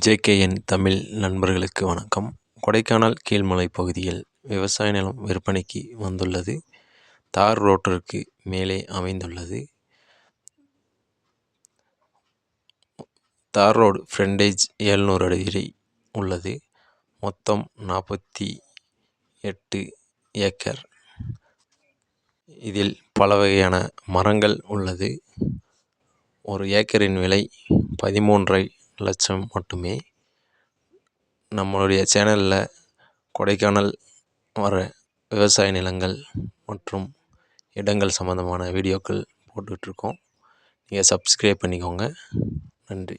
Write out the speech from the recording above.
JKN Tamil நண்பர்களுக்கு வணக்கம். கொடைக்கானல் கீழ்மலை பகுதியில் விவசாய நிலம் விற்பனைக்கு வந்துள்ளது. தார் ரோட்டிற்கு மேலே அமைந்துள்ளது. தார் ரோடு ஃப்ரெண்டேஜ் எழுநூறு அடி உள்ளது. மொத்தம் நாற்பத்தி எட்டு ஏக்கர். இதில் பல வகையான மரங்கள் உள்ளது. ஒரு ஏக்கரின் விலை பதிமூன்றை லட்சம் மட்டுமே நம்மளுடைய சேனலில் கொடைக்கானல் வர விவசாய நிலங்கள் மற்றும் இடங்கள் சம்மந்தமான வீடியோக்கள் போட்டுட்ருக்கோம். நீங்கள் சப்ஸ்கிரைப் பண்ணிக்கோங்க. நன்றி.